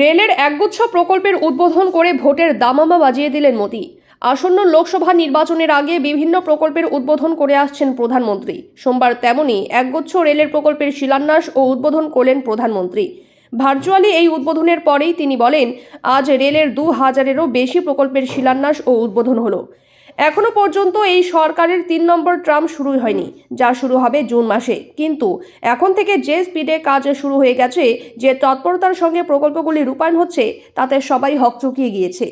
রেলের একগুচ্ছ প্রকল্পের উদ্বোধন করে ভোটের দামামা বাজিয়ে দিলেন মোদী। আসন্ন লোকসভা নির্বাচনের আগে বিভিন্ন প্রকল্পের উদ্বোধন করে আসছেন প্রধানমন্ত্রী। সোমবার তেমনই একগুচ্ছ রেলের প্রকল্পের শিলান্যাস ও উদ্বোধন করলেন প্রধানমন্ত্রী। ভার্চুয়ালি এই উদ্বোধনের পরেই তিনি বলেন, আজ রেলের দু হাজারেরও বেশি প্রকল্পের শিলান্যাস ও উদ্বোধন হলো। এখনও পর্যন্ত এই সরকারের তিন নম্বর ট্রাম শুরু হয়নি, যা শুরু হবে জুন মাসে। কিন্তু এখন থেকে যে স্পিডে কাজ শুরু হয়ে গেছে, যে তৎপরতার সঙ্গে প্রকল্পগুলি রূপায়ণ হচ্ছে, তাতে সবাই হকচকিয়ে গিয়েছে।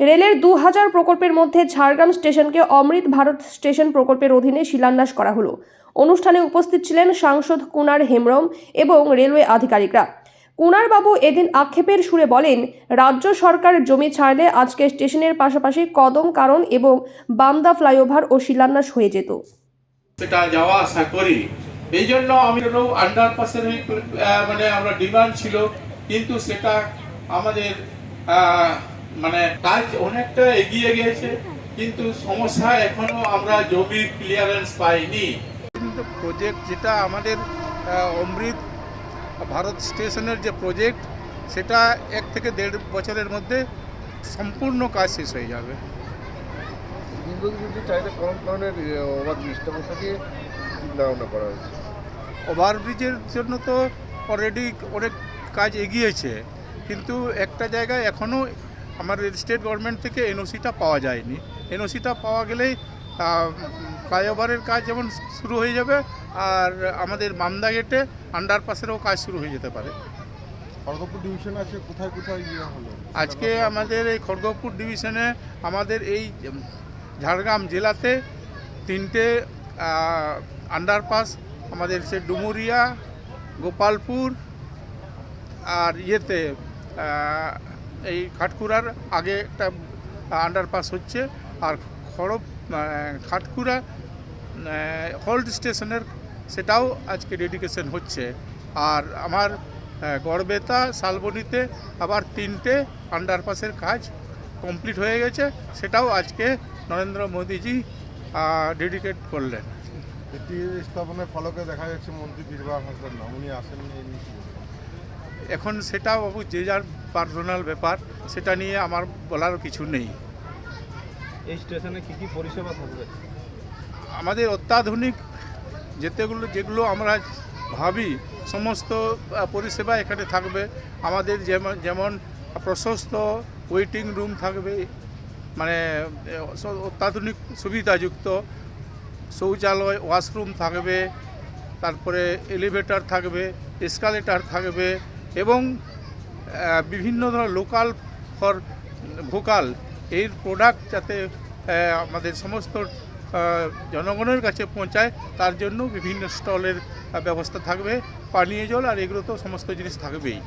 রেলের দু হাজার প্রকল্পের মধ্যে ঝাড়গ্রাম স্টেশনকে অমৃত ভারত স্টেশন প্রকল্পের অধীনে শিলান্যাস করা হলো। অনুষ্ঠানে উপস্থিত ছিলেন সাংসদ কুনার হেমব্রম এবং রেলওয়ে আধিকারিকরা। কুনারবাবু এদিন আক্ষেপের সুরে বলেন রাজ্য সরকার জমি ছাড়লে আজকে স্টেশনের পাশাপাশি কদম কারণ এবং বান্দা ফ্লাইওভার ও শিলান্যাস হয়ে যেত। সেটা যাওয়া আসা করি। এই জন্য আমি আন্ডারপাসের মানে আমরা ডিমান্ড ছিল কিন্তু সেটা আমাদের মানে কাজ অনেকটা এগিয়ে গেছে কিন্তু সমস্যা এখনও আমরা জমির ক্লিয়ারেন্স পাইনি। কিন্তু প্রজেক্ট যেটা আমাদের অমৃত ভারত স্টেশনের যে প্রজেক্ট সেটা এক থেকে দেড় বছরের মধ্যে সম্পূর্ণ কাজ শেষ হয়ে যাবে। ওভারব্রিজের জন্য তো অলরেডি অনেক কাজ এগিয়েছে কিন্তু একটা জায়গায় এখনও আমার স্টেট গভর্নমেন্ট থেকে এনওসিটা পাওয়া যায়নি। এনওসিটা পাওয়া গেলেই ফ্লাইওভারের কাজ যেমন শুরু হয়ে যাবে আর আমাদের মামদা গেটে আন্ডারপাসেরও কাজ শুরু হয়ে যেতে পারে। খড়গপুর ডিভিশন আছে কোথায় কোথায় ইয়ে হলো? আজকে আমাদের এই খড়গপুর ডিভিশনে আমাদের এই ঝাড়গ্রাম জেলাতে তিনটে আন্ডারপাস আমাদের সে ডুমুরিয়া গোপালপুর আর ইয়েতে এই খাটকুড়ার আগে একটা আন্ডারপাস হচ্ছে আর আহ, খাটকুড়া হোল্ড স্টেশনের সেটাও আজকে ডেডিকেশন হচ্ছে। আর আমার গড়বেতা শালবনিতে আবার তিনটে আন্ডারপাসের কাজ কমপ্লিট হয়ে গেছে। সেটাও আজকে নরেন্দ্র মোদীজি ডেডিকেট করলেন। এটি স্থাপনের ফলকে দেখা যাচ্ছে মন্ত্রী বীরবার হাসদার নাম। উনি বলবেন? এখন সেটা বাবু যে যার পার্সোনাল ব্যাপার সেটা নিয়ে আমার বলার কিছু নেই। এই স্টেশনে কি কি পরিষেবা থাকবে? আমাদের অত্যাধুনিক যেতেগুলো, যেগুলো আমরা ভাবি, সমস্ত পরিষেবা এখানে থাকবে। আমাদের যেমন যেমন প্রশস্ত ওয়েটিং রুম থাকবে মানে অত্যাধুনিক সুবিধাযুক্ত শৌচালয় ওয়াশরুম থাকবে, তারপরে এলিভেটর থাকবে এসকালেটার থাকবে এবং বিভিন্ন ধরনের লোকাল ফর ভোকাল এর প্রোডাক্ট যাতে আমাদের সমস্ত জনগণের কাছে পৌঁছায়, তার জন্য বিভিন্ন স্টলের ব্যবস্থা থাকবে, পানীয় জল আর এগুলো তো সমস্ত জিনিস থাকবেই।